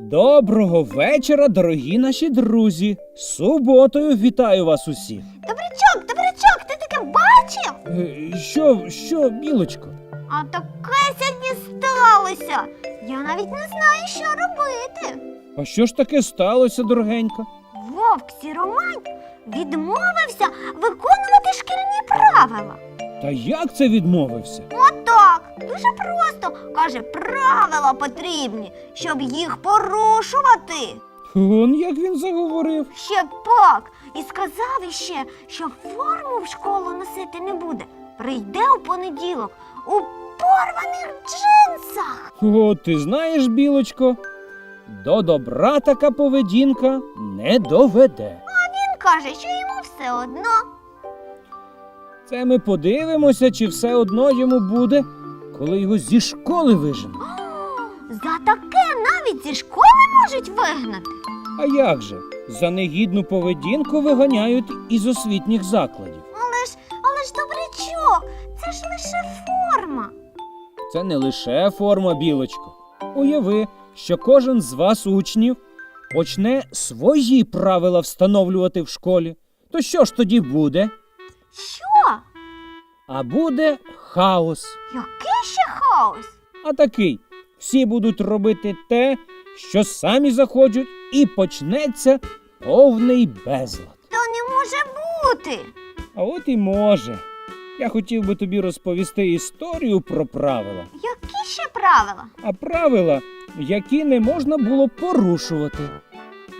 Доброго вечора, дорогі наші друзі! З Суботою вітаю вас усіх! Добрячок, добрячок, ти таке бачив? Е, Що, що, білочко? А таке сьогодні сталося. Я навіть не знаю, що робити. А що ж таке сталося, дорогенька? Вовк Сіромань відмовився виконувати шкільні правила. Та як це відмовився? Отак, дуже просто. Каже, правила потрібні, щоб їх порушувати. Он як він заговорив. Ще пак. І сказав іще, що форму в школу носити не буде. Прийде у понеділок у порваних джинсах. О, ти знаєш, білочко, до добра така поведінка не доведе. А Він каже, що йому все одно. Це ми подивимося, чи все одно йому буде, коли його зі школи виженуть. За таке навіть зі школи можуть вигнати. А як же? За негідну поведінку виганяють із освітніх закладів. Але ж, але ж добрячок, це ж лише форма. Це не лише форма білочко. Уяви, що кожен з вас, учнів, почне свої правила встановлювати в школі. То що ж тоді буде? Що? А буде хаос. Який ще хаос? А такий. Всі будуть робити те, що самі захочуть, і почнеться повний безлад. То не може бути. А от і може. Я хотів би тобі розповісти історію про правила. Які ще правила? а правила, які не можна було порушувати.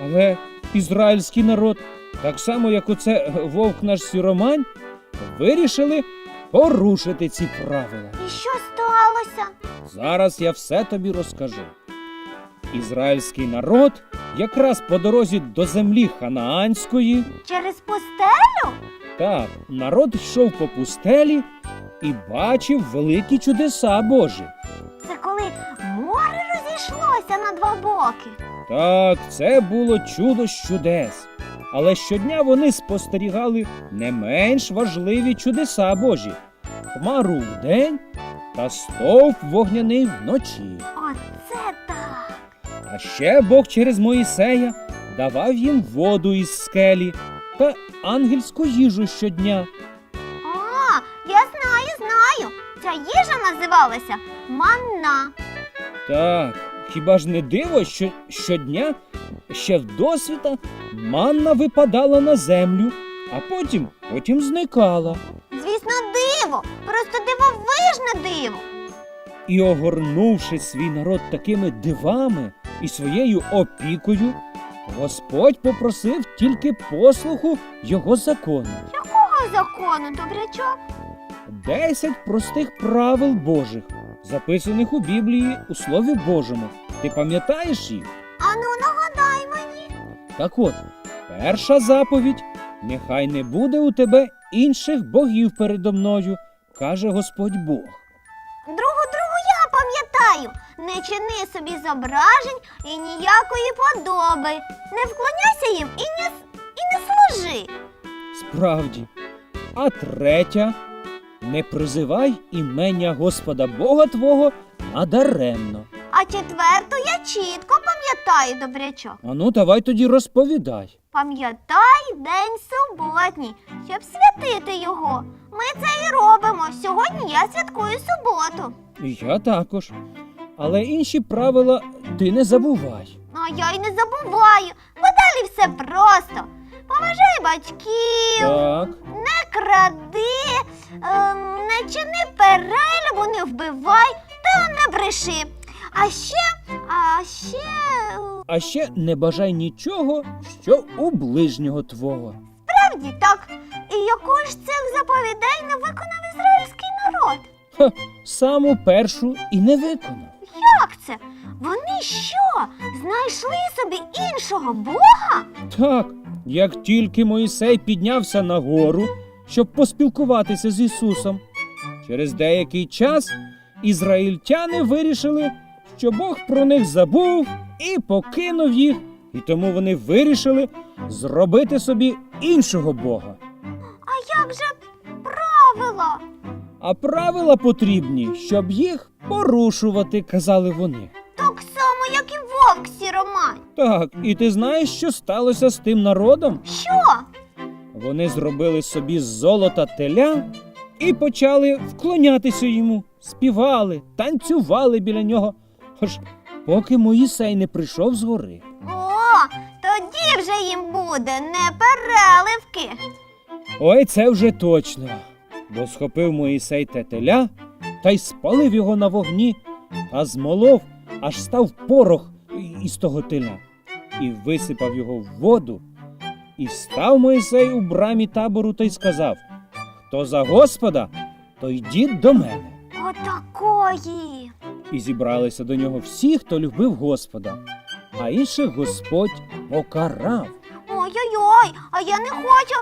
Але ізраїльський народ, так само як оце е, вовк наш сіромань, вирішили порушити ці правила. І що сталося? Зараз я все тобі розкажу. Ізраїльський народ якраз по дорозі до землі Ханаанської, Через пустелю? так, народ йшов по пустелі і бачив великі чудеса Божі. Це коли море розійшлося на два боки. Так, це було чудо з чудес. Але щодня вони спостерігали не менш важливі чудеса Божі хмару вдень та стовп вогняний вночі. Оце так. А ще Бог через Моїсея давав їм воду із скелі та ангельську їжу щодня. А, я знаю, знаю. Ця їжа називалася манна. Так, хіба ж не диво, що щодня ще вдосвіта манна випадала на землю, а потім, потім зникала. Звісно, диво. Просто дивовижне диво. І огорнувши свій народ такими дивами і своєю опікою, Господь попросив тільки послуху його закону. Якого закону, добрячок? Десять простих правил Божих, записаних у Біблії у Слові Божому. Ти пам'ятаєш їх? Ану, нагадай мені. Так от, перша заповідь нехай не буде у тебе інших богів передо мною, каже Господь Бог. Другу, другу я пам'ятаю. Не чини собі зображень і ніякої подоби. Не вклоняйся їм і не, і не служи. Справді. А третя не призивай імення Господа Бога Твого надаремно. А четверту я чітко пам'ятаю, добрячок. Ану, давай тоді розповідай. Пам'ятай день суботній, щоб святити його. Ми це і робимо. Сьогодні я святкую суботу. І Я також. Але інші правила ти не забувай. А я й не забуваю, бо далі все просто. Поважай батьків, ем, не чини перелюбу, не вбивай та не бреши. А ще, а ще. а ще не бажай нічого, що у ближнього твого. Справді так. І яку ж цих заповідей не виконав ізраїльський народ? Ха, саму першу і не виконав. Як це? Вони що? Знайшли собі іншого Бога? Так, як тільки Моїсей піднявся на гору, щоб поспілкуватися з Ісусом, через деякий час ізраїльтяни вирішили, що Бог про них забув і покинув їх, і тому вони вирішили зробити собі іншого Бога. А як же правила? А правила потрібні, щоб їх порушувати, казали вони. Так само, як і вовк сіромань. Так, і ти знаєш, що сталося з тим народом? Що? Вони зробили собі з золота теля і почали вклонятися йому, співали, танцювали біля нього. Аж поки Моїсей не прийшов з гори. О, тоді вже їм буде не переливки. Ой, це вже точно. Бо схопив Моїсей те теля та й спалив його на вогні, та змолов, аж став порох із того теля, і висипав його в воду. І став Моїсей у брамі табору та й сказав: Хто за Господа, то йдіть до мене. Отакої. І зібралися до нього всі, хто любив Господа, а інших Господь покарав. Ой-ой-ой, а я не хочу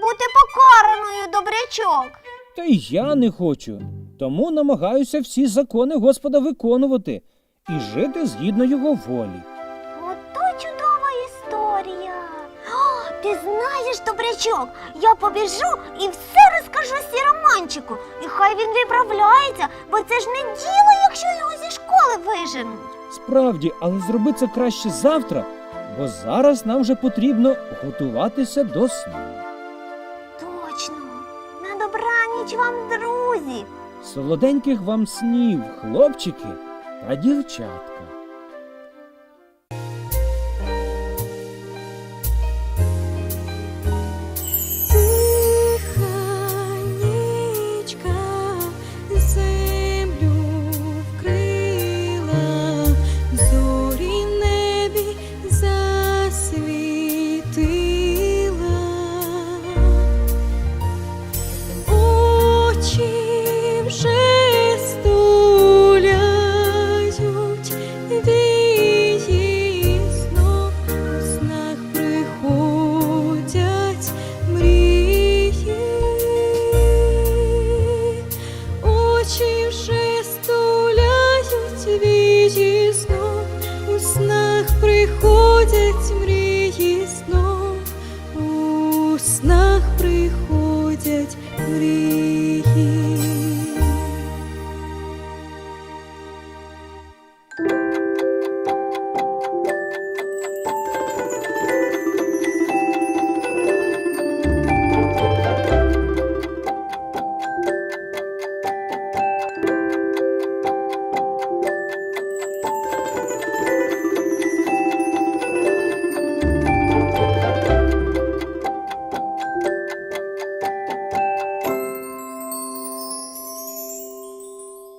бути покараною, добрячок. Та й я не хочу. Тому намагаюся всі закони Господа виконувати і жити згідно його волі. Ти знаєш, добрячок, я побіжу і все розкажу сіроманчику. І хай він виправляється, бо це ж не діло, якщо його зі школи виженуть. Справді, але зроби це краще завтра, бо зараз нам вже потрібно готуватися до сну. Точно. На добраніч вам, друзі. Солоденьких вам снів, хлопчики та дівчатка. Очі стуляють вії знов у снах приходять мрії знов у снах приходять мрії.